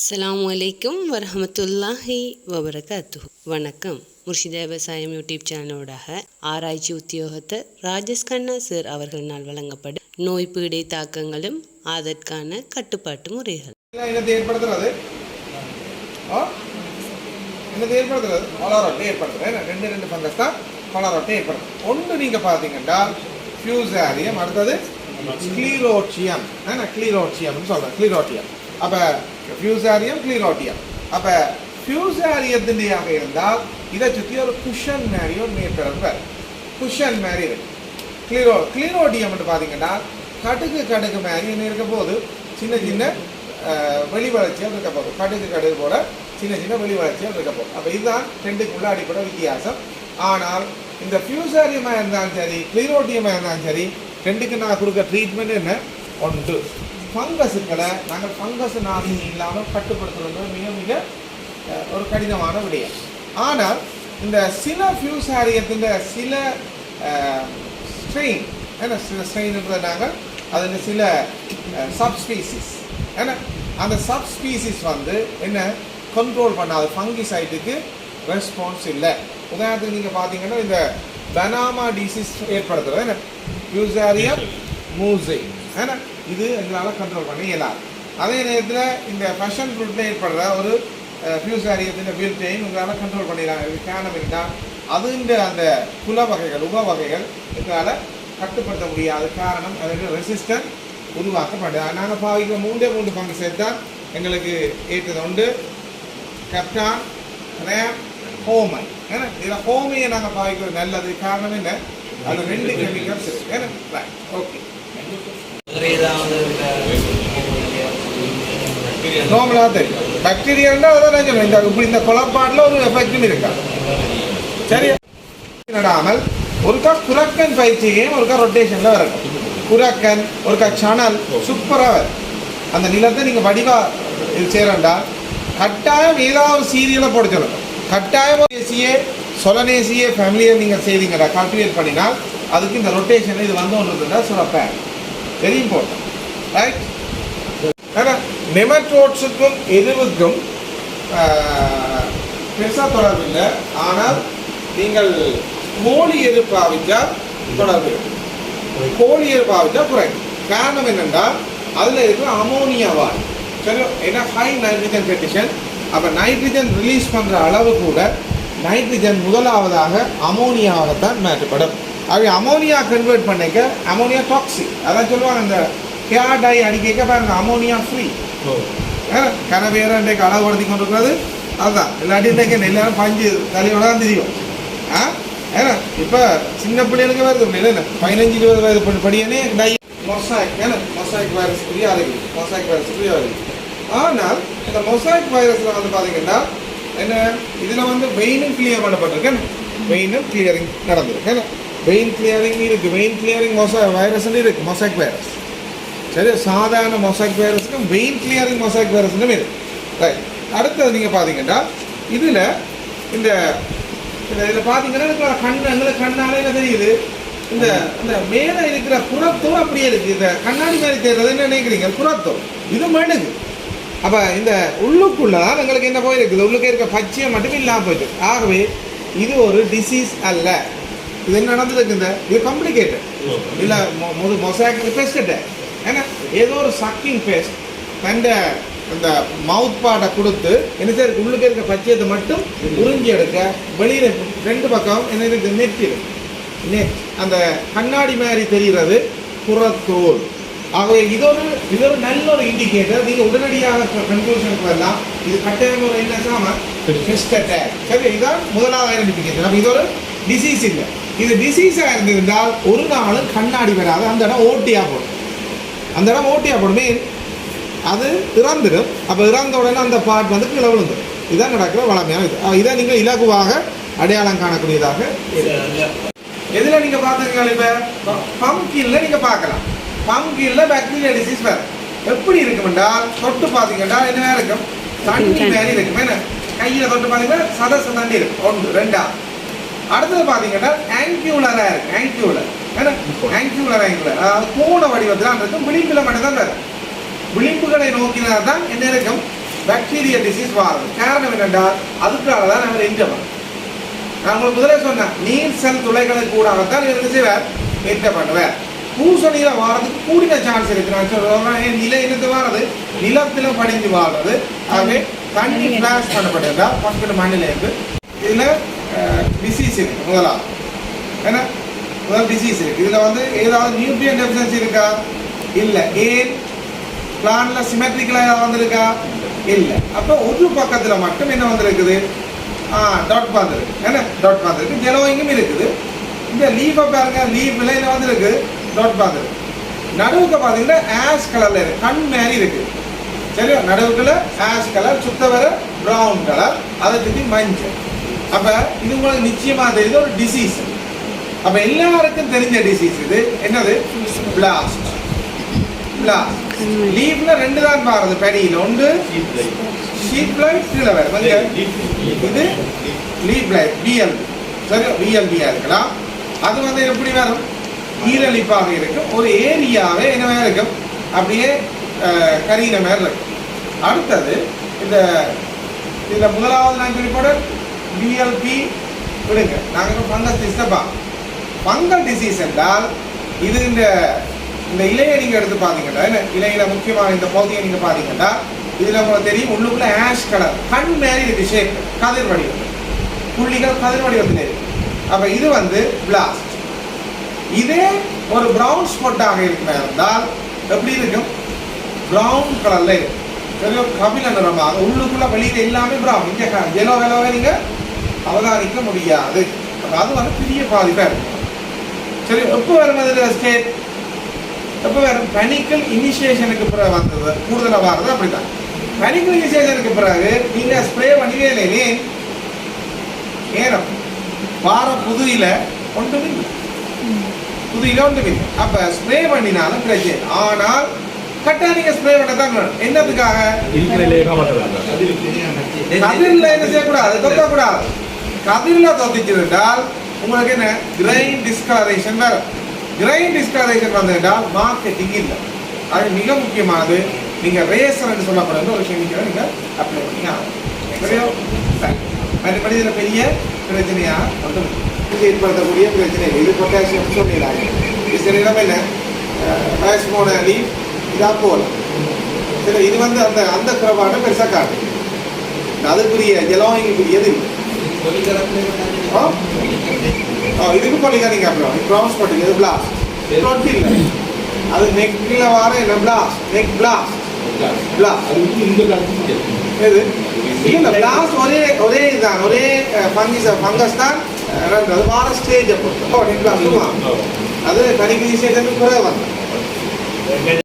அஸ்ஸலாமு அலைக்கும் வரஹமத்துல்லாஹி வபரகாத்து வணக்கம். முர்ஷிதா விவசாயம் யூடியூப் சேனலோடாக ஆராய்ச்சி உத்தியோகத்தர் ராஜேஷ் கண்ணா சார் அவர்களினால் வழங்கப்படும் நோய் பீடை தாக்கங்களும் அதற்கான கட்டுப்பாட்டு முறைகள். என்னத்தை ஏற்படுத்துறது? ஆ? என்னத்தை ஏற்படுத்துறது? கொலரோட்டை ஏற்படுத்துறது. என்ன? ரெண்டு ரெண்டு ஃபங்கஸ் தான் கொலரோட்டை ஏற்படுத்தும் ஒன்று நீங்கள் பார்த்தீங்கன்னா ஃபியூசாரியம் அடுத்தது ஸ்க்ளீரோட்டியம் என்ன கிளீரோட்டியம்னு சொல்கிறேன் கிளீரோட்டியம் அப்போ ஃபியூசாரியம் கிளீரோட்டியம் அப்போ ஃபியூசாரியத்தின்டையாக இருந்தால் இதை சுற்றி ஒரு குஷன் மாதிரி ஒரு மேற்பரப்பு குஷன் மாதிரி இருக்கும் க்ளீரோ கிளீரோடியம் பார்த்தீங்கன்னா கடுகு கடுகு மாதிரி என்ன இருக்க போது சின்ன சின்ன வெளி வளர்ச்சியாக இருக்க போகுது கடுகு கடுகு போல சின்ன சின்ன வெளி வளர்ச்சியாக இருக்க போகுது அப்போ இதுதான் ரெண்டுக்குள்ள அடிப்படை வித்தியாசம். ஆனால் இந்த ஃபியூசாரியமாக இருந்தாலும் சரி கிளீரோட்டியமாக இருந்தாலும் சரி ரெண்டுக்கு நான் கொடுக்க ட்ரீட்மெண்ட் என்ன? ஒன்று. ஃபங்கஸுக்களை நாங்கள் ஃபங்கஸ் நாசி இல்லாமல் கட்டுப்படுத்துவது மிக மிக ஒரு கடினமான விடயம். ஆனால் இந்த சில ஃபியூசாரியத்தின் சில ஸ்ட்ரெயின் ஏன்னா சில ஸ்ட்ரெயின்ன்றதை நாங்கள் அதில் சில சப்ஸ்பீசிஸ் ஏன்னா அந்த சப்ஸ்பீசிஸ் வந்து என்ன கண்ட்ரோல் பண்ணாது ஃபங்கிசைட்டுக்கு ரெஸ்பான்ஸ் இல்லை. உதாரணத்துக்கு நீங்கள் பார்த்தீங்கன்னா இந்த பனாமா டிசீஸ் ஏற்படுத்துறது என்ன? ஃபியூசாரியம் மூசை ஏன்னா இது எங்களால் கண்ட்ரோல் பண்ண இயலாது. அதே நேரத்தில் இந்த ஃபேஷன் ரூட்டில் ஏற்படுற ஒரு ஃபியூசாரியத்தின் செயின் உங்களால் கண்ட்ரோல் பண்ணிடலாம். இது காரணம் இருந்தால் அதுன்ற அந்த குல வகைகள் உப வகைகள் எங்களால் கட்டுப்படுத்த முடியாத காரணம் அதற்கு ரெசிஸ்டன்ட் உருவாக்கப்படுது. நாங்கள் பாவிக்கிற மூன்றே மூன்று பங்கு சேர்த்தால் எங்களுக்கு ஏற்றது உண்டு. கப்டான் ரேம் ஹோமை ஏன்னா இதில் ஹோமையை நாங்கள் பாவிக்கிறது நல்லது. காரணம் என்ன? அது ரெண்டு கெமிக்கல்ஸ் ஏன்னா ஓகே நார்மலாக தெரியும் பாக்டீரியான்னா அதான் நான் சொல்லுவேன் இந்த இப்படி இந்த குழப்பாட்டில் ஒரு எஃபெக்டும் இருக்கா? சரியா நடாமல் ஒருக்கா குரக்கன் பயிற்சியும் ஒருக்கா ரொட்டேஷனில் வரணும். குரக்கன் ஒருக்கா சணல் சூப்பராக வரும் அந்த நிலத்தை நீங்கள் வடிவாக இது செய்கிறண்டா கட்டாயம் ஏதாவது சீரியலை போட சொல்லணும். கட்டாயம் ஏசியே சொலனேசியே ஃபேமிலியை நீங்கள் செய்தீங்கடா கல்டிவேட் பண்ணினால் அதுக்கு இந்த ரொட்டேஷன் இது வந்து ஒன்று இருந்தால் சுரப்பேன் வெரி இம்பார்ட்டன்ட் ரைட் ஏன்னா நெமட்டோட்ஸுக்கும் எதுவுக்கும் பெருசாக தொடர்பு இல்லை. ஆனால் நீங்கள் கோழி எது பாவிச்சால் தொடர்பு கோழி எது பாவிச்சா குறையும். காரணம் என்னென்றால் அதில் இருக்கிற அமோனியாவால் சரி ஏன்னா ஹை நைட்ரஜன் கண்டிஷன் அப்போ நைட்ரஜன் ரிலீஸ் பண்ணுற அளவு கூட நைட்ரஜன் முதலாவதாக அமோனியாவாகத்தான் மாற்றப்படும். அவை அமோனியா கன்வெர்ட் பண்ணிக்க அமோனியா டாக்ஸிக் அதான் சொல்லுவாங்க இந்த கேர் டை அடிக்க பாருங்க அமோனியா ஃப்ரீ கனவேற இன்றைக்கு அளவுபடுத்தி கொண்டிருக்கிறது. அதுதான் இல்லாட்டி இன்றைக்கு எல்லாரும் பஞ்சு தலையோட தான் தெரியும். ஆ ஏன்னா இப்போ சின்ன பிள்ளைகளுக்கு வருது இல்லை என்ன பதினஞ்சு இருபது வயது படி படியனே டை மொசாய்க் ஏன்னா மொசாய்க் வைரஸ் ஃப்ரீ ஆகுது மொசாய்க் வைரஸ் ஃப்ரீ ஆகுது ஆனால் இந்த மொசாய்க் வைரஸில் வந்து பார்த்தீங்கன்னா என்ன இதில் வந்து வெயினும் கிளியர் பண்ணப்பட்டிருக்கு வெயினும் கிளியரிங் நடந்திருக்கு வெயின் கிளியரிங் இருக்குது வெயின் கிளியரிங் மொசா வைரஸ்ன்னு இருக்குது மொசாக் வைரஸ் சரி சாதாரண மொசாக் வைரஸுக்கும் வெயின் கிளியரிங் மொசாக் வைரஸ்னும் இருக்குது ரைட் அடுத்தது நீங்கள் பார்த்தீங்கன்னா இதில் இந்த இதில் பார்த்தீங்கன்னா கண் எங்களுக்கு கண்ணாலே என்ன தெரியுது. இந்த இந்த மேலே இருக்கிற புறத்தோடு அப்படியே இருக்குது இந்த கண்ணாடி மாதிரி தெரிகிறது என்ன நினைக்கிறீங்க? புறத்தோல் இது மெழுகு. அப்போ இந்த உள்ளுக்குள்ள தான் எங்களுக்கு என்ன போயிருக்குது உள்ளுக்கு இருக்க பச்சையை மட்டும் இல்லாமல் போயிட்டு ஆகவே இது ஒரு டிசீஸ் அல்ல. இது என்ன நடந்திருக்கு இந்த இது காம்ப்ளிகேட்டட் இல்லை முது மொசாக்கு பெஸ்ட்டு ஏன்னா ஏதோ ஒரு சக்கிங் பேஸ்ட் தண்ட அந்த மவுத் பாட்டை கொடுத்து என்ன சார் உள்ளுக்கு இருக்க பச்சையத்தை மட்டும் உறிஞ்சி எடுக்க வெளியில ரெண்டு பக்கம் என்ன இருக்கு இருக்கு. நெட் அந்த கண்ணாடி மாதிரி தெரிகிறது புறத்தோல். ஆகவே இது ஒரு இது ஒரு நல்ல ஒரு இண்டிகேட்டர் நீங்கள் உடனடியாக கன்க்ளூஷனுக்கு வரலாம். இது கட்டாயம் ஒரு என்ன சாம பெஸ்ட் அட்டாக் சரி இதுதான் முதலாவது ஐடென்டிஃபிகேஷன் அப்போ இது ஒரு டிசீஸ் இல்லை. இது டிசீஸாக இருந்திருந்தால் ஒரு நாளும் கண்ணாடி வராது. அந்த இடம் ஓட்டியாக போடும். அந்த இடம் ஓட்டியாக போடும் மீன் அது இறந்துடும். அப்போ இறந்த உடனே அந்த பார்ட் வந்து கீழே விழுந்துடும். இதான் நடக்கிற வளமையான இது. இதை நீங்கள் இலகுவாக அடையாளம் காணக்கூடியதாக எதில் நீங்கள் பார்த்துருக்கீங்க இப்போ? பம்கின்ல நீங்கள் பார்க்கலாம். பம்கின்ல பாக்டீரியா டிசீஸ் வேறு எப்படி இருக்கும் என்றால் தொட்டு பார்த்தீங்கன்னா என்ன இருக்கும்? தண்ணி மாதிரி இருக்கும். என்ன? கையில் தொட்டு பார்த்தீங்கன்னா சதச தண்ணி இருக்கும். ஒன்று ரெண்டா? அடுத்தது பார்த்தீங்கன்னா ஆங்கியூலராக இருக்கு. ஆங்கியூலர் ஏன்னா ஆங்கியூலர் ஆங்கியூலர் அதாவது கோண வடிவத்தில் இருக்கும் விளிம்பில் மட்டும்தான் வரும். விளிம்புகளை நோக்கினால் தான் என்ன இருக்கும் பாக்டீரியல் டிசீஸ் வாரது காரணம் என்னென்றால் அதுக்காக தான் அவர் இன்றவர் நான் உங்களுக்கு முதல்ல சொன்னேன் நீர் செல் துளைகளுக்கு கூடாகத்தான் இவருக்கு செய்வார்? என்ன பண்ணுவார்? பூசணியில் வாரதுக்கு கூடின சான்ஸ் இருக்கு. நான் சொல்றேன் நிலை நில இருந்து வாரது நிலத்தில் படிஞ்சு வாழ்றது ஆகவே தண்ணி ஃபிளாஷ் பண்ணப்பட்டிருந்தால் பக்கத்து மண்ணில் இருந்து இதில் டிசீஸ் இருக்கு முதலாவது ஏன்னா முதல் டிசீஸ் இருக்கு. இதுல வந்து ஏதாவது நியூட்ரியன் டெஃபிஷியன்சி இருக்கா? இல்லை. ஏன்? பிளான்ல சிமெட்ரிக்கலாக ஏதாவது வந்திருக்கா? இல்ல. அப்போ ஒரு பக்கத்துல மட்டும் என்ன வந்திருக்குது? ஆ டாட் வந்திருக்கு. என்ன? டாட் வந்திருக்கு. ஜெலோயிங்கும் இருக்குது. இந்த லீஃபை பாருங்க. லீஃபில் என்ன வந்திருக்கு? டாட் வந்திருக்கு. நடுவுக்கு பார்த்தீங்கன்னா ஆஷ் கலர்ல இருக்கு. கண் மாதிரி இருக்கு. சரியா? நடுவுக்குள்ள ஆஷ் கலர் சுத்த வர பிரவுன் கலர் அதை சுற்றி மஞ்சள். அப்ப இது உங்களுக்கு நிச்சயமா தெரியுது ஒரு டிசீஸ் அப்ப எல்லாருக்கும் தெரிஞ்ச டிசீஸ் இது. என்னது? பிளாஸ்ட் பிளாஸ்ட் லீவ்ல ரெண்டு தான் பாருது பெடியில். ஒன்று ஷீட் லைட் கீழே வேறு இது லீவ் லைட் பிஎல் சரி பிஎல்பியா இருக்கலாம். அது வந்து எப்படி வரும்? ஈரலிப்பாக இருக்கும். ஒரு ஏரியாவே என்னவா இருக்கும்? அப்படியே அஹ், கரியின மாதிரி இருக்கும். அடுத்தது இந்த இதில் முதலாவது நான் சொல்லி பிஎல்பி விடுங்க. நாங்கள் ஃபங்கஸ் டிஸ்டர்பா ஃபங்கல் டிசீஸ் என்றால் இது இந்த இந்த இலையை நீங்கள் எடுத்து பார்த்தீங்கன்னா இலையில முக்கியமான இந்த பகுதியை நீங்கள் பார்த்தீங்கன்னா இதில் உங்களுக்கு தெரியும் உள்ளுக்குள்ள ஆஷ் கலர் கண் மாதிரி இது ஷேப் கதிர் வடிவம். புள்ளிகள் கதிர் வடிவத்தில் இருக்கு. அப்போ இது வந்து பிளாஸ்ட் இதே ஒரு ப்ரௌன் ஸ்பாட்டாக இருக்குமா இருந்தால் எப்படி இருக்கும்? ப்ரௌன் கலர்ல இருக்கும் கபில நிறமாக உள்ளுக்குள்ள வெளியில் எல்லாமே ப்ரௌன் இங்கே எல்லோ வெலோவே நீங்கள் அவதானிக்க முடியாது. அது வந்து பெரிய பாதிப்பா இருக்கும். சரி எப்போ வரும் அது ஸ்டேட் எப்போ வரும்? பனிக்கல் இனிஷியேஷனுக்கு பிறகு வந்தது. கூடுதலாக வர்றது அப்படிதான் பனிக்கல் இனிஷியேஷனுக்கு பிறகு நீங்க ஸ்ப்ரே பண்ணவே இல்லையே ஏனம் வார புதுயில ஒன்றுமில்லை புதுயில ஒன்றுமில்லை அப்ப ஸ்ப்ரே பண்ணினாலும் பிரச்சனை ஆனால் கட்டா நீங்க ஸ்ப்ரே பண்ண தான் வேணும். என்னத்துக்காக? கதிரில் என்ன செய்யக்கூடாது? தொத்தக்கூடாது கதிரில் தோத்திச்சிருந்தால் உங்களுக்கு என்ன? கிரைன் டிஸ்கலரேஷன் வரும் கிரைன் டிஸ்கலரேஷன் வந்துவிட்டால் மார்க்கெட்டிங் இல்லை. அது மிக முக்கியமானது. நீங்கள் ரேசர் சொல்லப்படுற ஒரு விஷயம் நீங்கள் அப்ளை பண்ணி ஆகணும். சரி. மற்றபடி பெரிய பிரச்சனையா? வந்து இது ஏற்படுத்தக்கூடிய பிரச்சனை. இது பொட்டாசியம் சொல்லிடலாம் இது இடம் என்ன? வயசுமோட லீவ் இதாக போகலாம் சரி இது வந்து அந்த அந்த குறைபாடு பெருசாக காட்டு அதுக்குரிய ஜலவாங்கிக்குரியது இல்லை. இதுக்கு பண்ணிக்காதீங்க அப்புறம் கிராஸ் பண்ணுங்க பிளாஸ்ட் டுவெண்ட்டி இல்லை. அது நெக்ல வர என்ன? பிளாஸ்ட் நெக் பிளாஸ்ட் பிளாஸ்ட் இது இல்ல பிளாஸ்ட் ஒரே ஒரே இதுதான் ஒரே ஃபங்கிஸ் ஃபங்கஸ் தான் அது வார ஸ்டேஜ் அப்போ. நெக் அது குறை